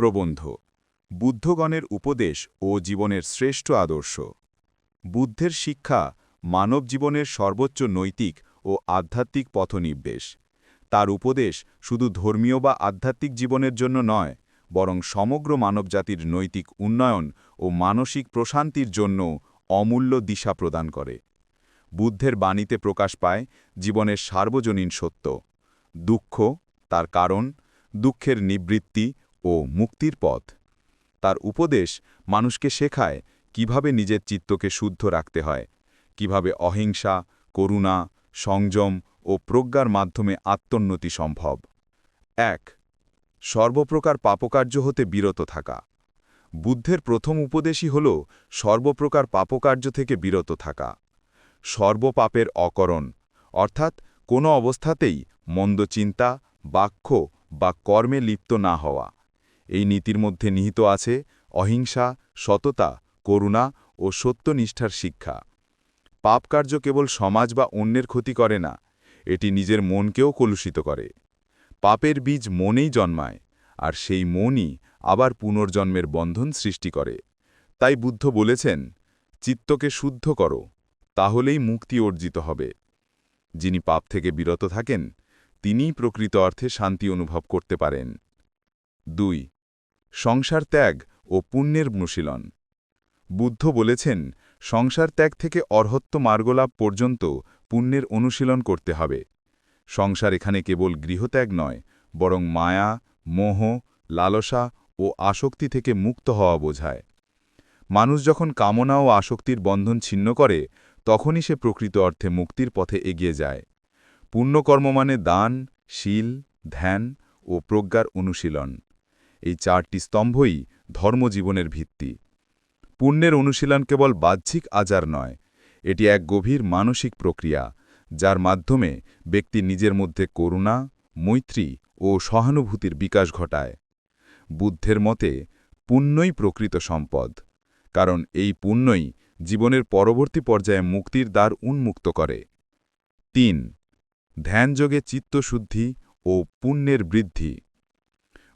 প্রবন্ধ, বুদ্ধগণের উপদেশ ও জীবনের শ্রেষ্ঠ আদর্শ। বুদ্ধের শিক্ষা মানব জীবনের সর্বোচ্চ নৈতিক ও আধ্যাত্মিক পথনির্দেশ। তার উপদেশ শুধু ধর্মীয় বা আধ্যাত্মিক জীবনের জন্য নয়, বরং সমগ্র মানবজাতির নৈতিক উন্নয়ন ও মানসিক প্রশান্তির জন্য অমূল্য দিশা প্রদান করে। বুদ্ধের বাণীতে প্রকাশ পায় জীবনের সার্বজনীন সত্য। দুঃখ তার কারণ, দুঃখের নিবৃত্তি ও মুক্তির পথ। তার উপদেশ মানুষকে শেখায় কীভাবে নিজের চিত্তকে শুদ্ধ রাখতে হয়, কীভাবে অহিংসা, করুণা, সংযম ও প্রজ্ঞার মাধ্যমে আত্মোন্নতি সম্ভব। এক, সর্বপ্রকার পাপকার্য হতে বিরত থাকা। বুদ্ধের প্রথম উপদেশই হল সর্বপ্রকার পাপকার্য থেকে বিরত থাকা। সর্বপাপের অকরণ, অর্থাৎ কোনো অবস্থাতেই মন্দ চিন্তা, বাক্য বা কর্মে লিপ্ত না হওয়া। এই নীতির মধ্যে নিহিত আছে অহিংসা, সততা, করুণা ও সত্যনিষ্ঠার শিক্ষা। পাপকার্য কেবল সমাজ বা অন্যের ক্ষতি করে না, এটি নিজের মনকেও কলুষিত করে। পাপের বীজ মনেই জন্মায়, আর সেই মনই আবার পুনর্জন্মের বন্ধন সৃষ্টি করে। তাই বুদ্ধ বলেছেন, চিত্তকে শুদ্ধ করো, তাহলেই মুক্তি অর্জিত হবে। যিনি পাপ থেকে বিরত থাকেন, তিনিই প্রকৃত অর্থে শান্তি অনুভব করতে পারেন। দুই সংসার ত্যাগ ও পুণ্যের অনুশীলন। বুদ্ধ বলেছেন, সংসার ত্যাগ থেকে অর্হত্ব মার্গলাভ পর্যন্ত পুণ্যের অনুশীলন করতে হবে। সংসার এখানে কেবল গৃহত্যাগ নয়, বরং মায়া, মোহ, লালসা ও আসক্তি থেকে মুক্ত হওয়া বোঝায়। মানুষ যখন কামনা ও আসক্তির বন্ধন ছিন্ন করে, তখনই সে প্রকৃত অর্থে মুক্তির পথে এগিয়ে যায়। পুণ্যকর্ম মানে দান, শীল, ধ্যান ও প্রজ্ঞার অনুশীলন। এই চারটি স্তম্ভই ধর্মজীবনের ভিত্তি। পুণ্যের অনুশীলন কেবল বাহ্যিক আচার নয়, এটি এক গভীর মানসিক প্রক্রিয়া, যার মাধ্যমে ব্যক্তি নিজের মধ্যে করুণা, মৈত্রী ও সহানুভূতির বিকাশ ঘটায়। বুদ্ধের মতে, পুণ্যই প্রকৃত সম্পদ, কারণ এই পুণ্যই জীবনের পরবর্তী পর্যায়ে মুক্তির দ্বার উন্মুক্ত করে। তিন, ধ্যানযোগে চিত্তশুদ্ধি ও পুণ্যের বৃদ্ধি।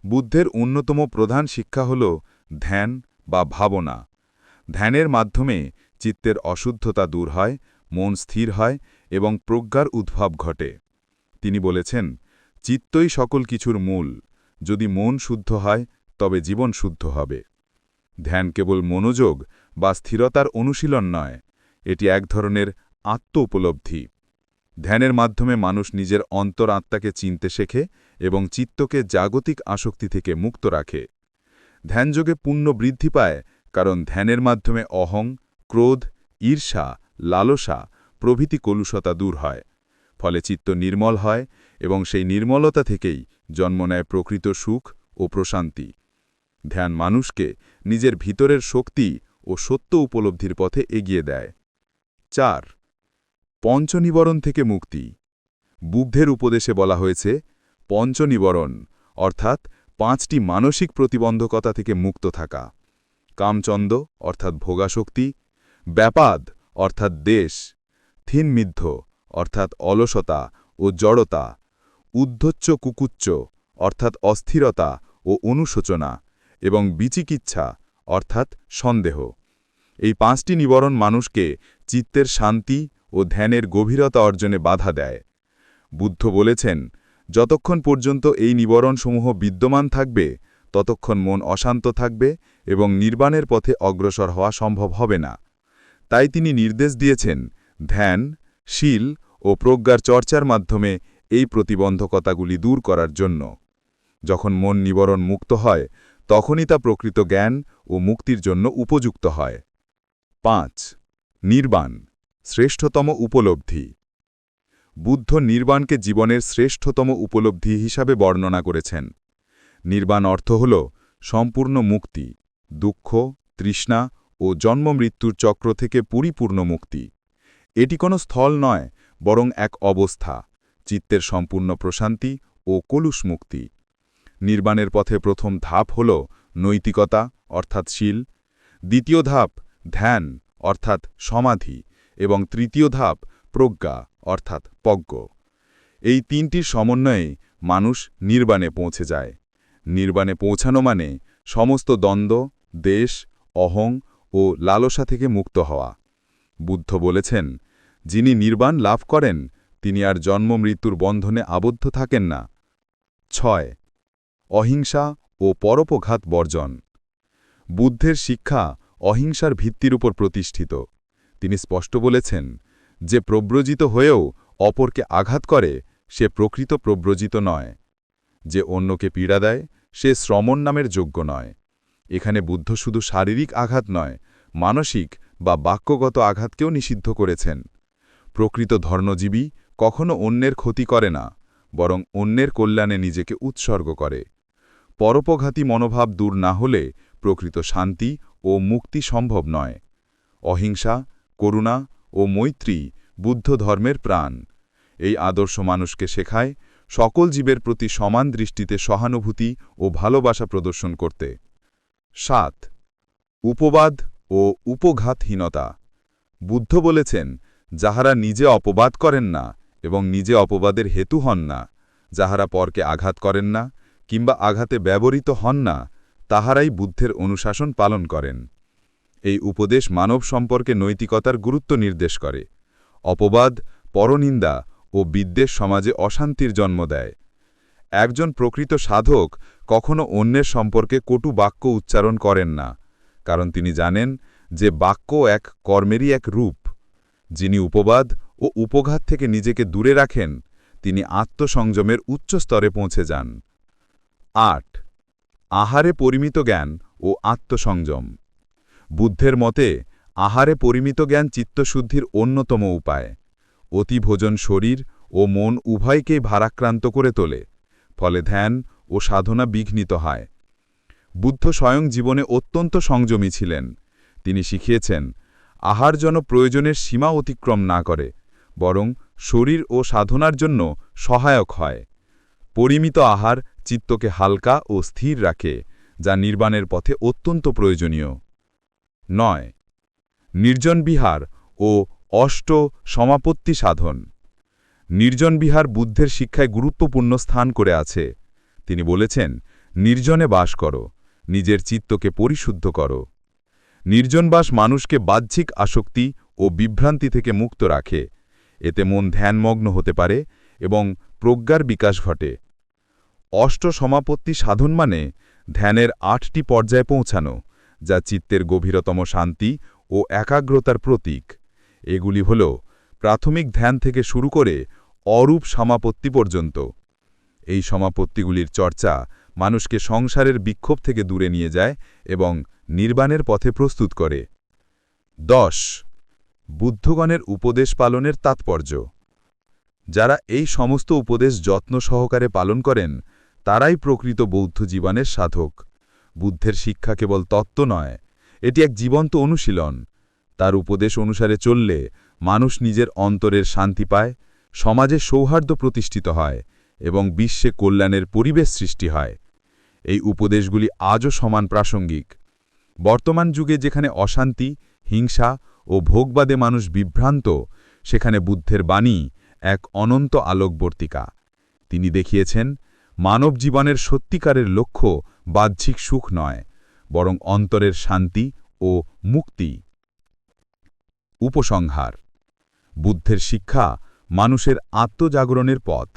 বুদ্ধের অন্যতম প্রধান শিক্ষা হল ধ্যান বা ভাবনা। ধ্যানের মাধ্যমে চিত্তের অশুদ্ধতা দূর হয়, মন স্থির হয় এবং প্রজ্ঞার উদ্ভব ঘটে। তিনি বলেছেন, চিত্তই সকল কিছুর মূল। যদি মন শুদ্ধ হয়, তবে জীবন শুদ্ধ হবে। ধ্যান কেবল মনোযোগ বা স্থিরতার অনুশীলন নয়, এটি এক ধরনের আত্ম উপলব্ধি ধ্যানের মাধ্যমে মানুষ নিজের অন্তর আত্মাকে চিনতে শেখে এবং চিত্তকে জাগতিক আসক্তি থেকে মুক্ত রাখে। ধ্যানযোগে পুণ্য বৃদ্ধি পায়, কারণ ধ্যানের মাধ্যমে অহং, ক্রোধ, ঈর্ষা, লালসা প্রভৃতি কলুষতা দূর হয়। ফলে চিত্ত নির্মল হয় এবং সেই নির্মলতা থেকেই জন্ম নেয় প্রকৃত সুখ ও প্রশান্তি। ধ্যান মানুষকে নিজের ভিতরের শক্তি ও সত্য উপলব্ধির পথে এগিয়ে দেয়। চার, পঞ্চনিবরণ থেকে মুক্তি। বুদ্ধের উপদেশে বলা হয়েছে পঞ্চনিবরণ, অর্থাৎ পাঁচটি মানসিক প্রতিবন্ধকতা থেকে মুক্ত থাকা। কামচন্দ, অর্থাৎ ভোগাশক্তি। ব্যাপাদ, অর্থাৎ দেশ। থিনমিদ্ধ, অর্থাৎ অলসতা ও জড়তা। উদ্ধচ্চ কুকুচ্চ অর্থাৎ অস্থিরতা ও অনুশোচনা এবং বিচিকিচ্ছা অর্থাৎ সন্দেহ। এই পাঁচটি নিবরণ মানুষকে চিত্তের শান্তি ও ধ্যানের গভীরতা অর্জনে বাধা দেয়। বুদ্ধ বলেছেন যতক্ষণ পর্যন্ত এই নিবরণসমূহ বিদ্যমান থাকবে, ততক্ষণ মন অশান্ত থাকবে এবং নির্বাণের পথে অগ্রসর হওয়া সম্ভব হবে না। তাই তিনি নির্দেশ দিয়েছেন, ধ্যান, শীল ও প্রজ্ঞার চর্চার মাধ্যমে এই প্রতিবন্ধকতাগুলি দূর করার জন্য। যখন মন নিবরণ মুক্ত হয়, তখনই তা প্রকৃত জ্ঞান ও মুক্তির জন্য উপযুক্ত হয়। পাঁচ, নির্বাণ, শ্রেষ্ঠতম উপলব্ধি। বুদ্ধ নির্বাণকে জীবনের শ্রেষ্ঠতম উপলব্ধি হিসাবে বর্ণনা করেছেন। নির্বাণ অর্থ হল সম্পূর্ণ মুক্তি, দুঃখ, তৃষ্ণা ও জন্মমৃত্যুর চক্র থেকে পরিপূর্ণ মুক্তি। এটি কোনো স্থল নয়, বরং এক অবস্থা, চিত্তের সম্পূর্ণ প্রশান্তি ও কলুষ মুক্তি। নির্বাণের পথে প্রথম ধাপ হল নৈতিকতা, অর্থাৎ শীল। দ্বিতীয় ধাপ, ধ্যান, অর্থাৎ সমাধি। এবং তৃতীয় ধাপ, প্রজ্ঞা। অর্থাৎ পজ্ঞ। এই তিনটির সমন্বয়ে মানুষ নির্বাণে পৌঁছে যায়। নির্বাণে পৌঁছানো মানে সমস্ত দ্বন্দ্ব, দেশ, অহং ও লালসা থেকে মুক্ত হওয়া। বুদ্ধ বলেছেন, যিনি নির্বাণ লাভ করেন, তিনি আর জন্ম মৃত্যুর বন্ধনে আবদ্ধ থাকেন না। ছয়, অহিংসা ও পরোপঘাত বর্জন। বুদ্ধের শিক্ষা অহিংসার ভিত্তির উপর প্রতিষ্ঠিত। তিনি স্পষ্ট বলেছেন যে প্রব্রজিত হয়েও অপরকে আঘাত করে, সে প্রকৃত প্রব্রজিত নয়। যে অন্যকে পীড়া দেয়, সে শ্রমণ নামের যোগ্য নয়। এখানে বুদ্ধ শুধু শারীরিক আঘাত নয়, মানসিক বা বাক্যগত আঘাতকেও নিষিদ্ধ করেছেন। প্রকৃত ধর্মজীবী কখনো অন্যের ক্ষতি করে না, বরং অন্যের কল্যাণে নিজেকে উৎসর্গ করে। পরোপঘাতী মনোভাব দূর না হলে প্রকৃত শান্তি ও মুক্তি সম্ভব নয়। অহিংসা, করুণা ও মৈত্রী বুদ্ধ ধর্মের প্রাণ। এই আদর্শ মানুষকে শেখায় সকল জীবের প্রতি সমান দৃষ্টিতে সহানুভূতি ও ভালোবাসা প্রদর্শন করতে। সাত, উপবাদ ও উপঘাতহীনতা। বুদ্ধ বলেছেন, যাহারা নিজে অপবাদ করেন না এবং নিজে অপবাদের হেতু হন না, যাহারা পরকে আঘাত করেন না কিংবা আঘাতে ব্যবহৃত হন না, তাহারাই বুদ্ধের অনুশাসন পালন করেন। এই উপদেশ মানব সম্পর্কে নৈতিকতার গুরুত্ব নির্দেশ করে। অপবাদ, পরনিন্দা ও বিদ্বেষ সমাজে অশান্তির জন্ম দেয়। একজন প্রকৃত সাধক কখনো অন্যের সম্পর্কে কটু বাক্য উচ্চারণ করেন না, কারণ তিনি জানেন যে বাক্য এক কর্মেরই এক রূপ। যিনি উপবাদ ও উপঘাত থেকে নিজেকে দূরে রাখেন, তিনি আত্মসংযমের উচ্চ স্তরে পৌঁছে যান। আট, আহারে পরিমিত জ্ঞান ও আত্মসংযম। বুদ্ধের মতে, আহারে পরিমিত জ্ঞান চিত্তশুদ্ধির অন্যতম উপায়। অতিভোজন শরীর ও মন উভয়কেই ভারাক্রান্ত করে তোলে, ফলে ধ্যান ও সাধনা বিঘ্নিত হয়। বুদ্ধ স্বয়ং জীবনে অত্যন্ত সংযমী ছিলেন। তিনি শিখিয়েছেন, আহার যেন প্রয়োজনের সীমা অতিক্রম না করে, বরং শরীর ও সাধনার জন্য সহায়ক হয়। পরিমিত আহার চিত্তকে হালকা ও স্থির রাখে, যা নির্বাণের পথে অত্যন্ত প্রয়োজনীয়। নয়। নির্জন বিহার ও অষ্ট সমাপত্তি সাধন। নির্জন বিহার বুদ্ধের শিক্ষায় গুরুত্বপূর্ণ স্থান করে আছে। তিনি বলেছেন, নির্জনে বাস করো, নিজের চিত্তকে পরিশুদ্ধ করো। নির্জনবাস মানুষকে বাহ্যিক আসক্তি ও বিভ্রান্তি থেকে মুক্ত রাখে। এতে মন ধ্যানমগ্ন হতে পারে এবং প্রজ্ঞার বিকাশ ঘটে। অষ্ট সমাপত্তি সাধন মানে ধ্যানের আটটি পর্যায়ে পৌঁছানো যা চিত্তের গভীরতম শান্তি ও একাগ্রতার প্রতীক। এগুলি হল প্রাথমিক ধ্যান থেকে শুরু করে অরূপ সমাপত্তি পর্যন্ত। এই সমাপত্তিগুলির চর্চা মানুষকে সংসারের বিক্ষোভ থেকে দূরে নিয়ে যায় এবং নির্বাণের পথে প্রস্তুত করে। দশ, বুদ্ধগণের উপদেশ পালনের তাৎপর্য। যারা এই সমস্ত উপদেশ যত্ন সহকারে পালন করেন, তারাই প্রকৃত বৌদ্ধ জীবনের সাধক। বুদ্ধের শিক্ষা কেবল তত্ত্ব নয়, এটি এক জীবন্ত অনুশীলন। তার উপদেশ অনুসারে চললে মানুষ নিজের অন্তরের শান্তি পায়, সমাজে সৌহার্দ্য প্রতিষ্ঠিত হয় এবং বিশ্বে কল্যাণের পরিবেশ সৃষ্টি হয়। এই উপদেশগুলি আজও সমান প্রাসঙ্গিক। বর্তমান যুগে যেখানে অশান্তি, হিংসা ও ভোগবাদে মানুষ বিভ্রান্ত, সেখানে বুদ্ধের বাণী এক অনন্ত আলোকবর্তিকা। তিনি দেখিয়েছেন মানব জীবনের সত্যিকারের লক্ষ্য বাহ্যিক সুখ নয়, বরং অন্তরের শান্তি ও মুক্তি। উপসংহার। বুদ্ধের শিক্ষা মানুষের আত্মজাগরণের পথ।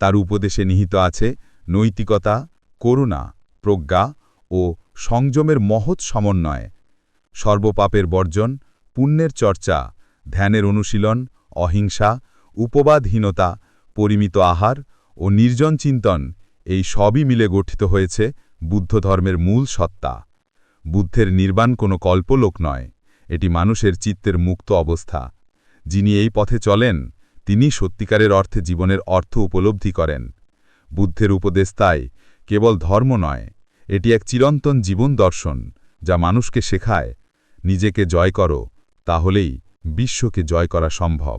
তার উপদেশে নিহিত আছে নৈতিকতা, করুণা, প্রজ্ঞা ও সংযমের মহৎ সমন্বয়। সর্বপাপের বর্জন, পুণ্যের চর্চা, ধ্যানের অনুশীলন, অহিংসা, উপবাদহীনতা, পরিমিত আহার ও নির্জন চিন্তন এই সবই মিলে গঠিত হয়েছে বুদ্ধ ধর্মের মূল সত্তা। বুদ্ধের নির্বাণ কোনো কল্পলোক নয়, এটি মানুষের চিত্তের মুক্ত অবস্থা। যিনি এই পথে চলেন, তিনি সত্যিকারের অর্থে জীবনের অর্থ উপলব্ধি করেন। বুদ্ধের উপদেশ তাই কেবল ধর্ম নয়, এটি এক চিরন্তন জীবন দর্শন যা মানুষকে শেখায়, নিজেকে জয় করো, তাহলেই বিশ্বকে জয় করা সম্ভব।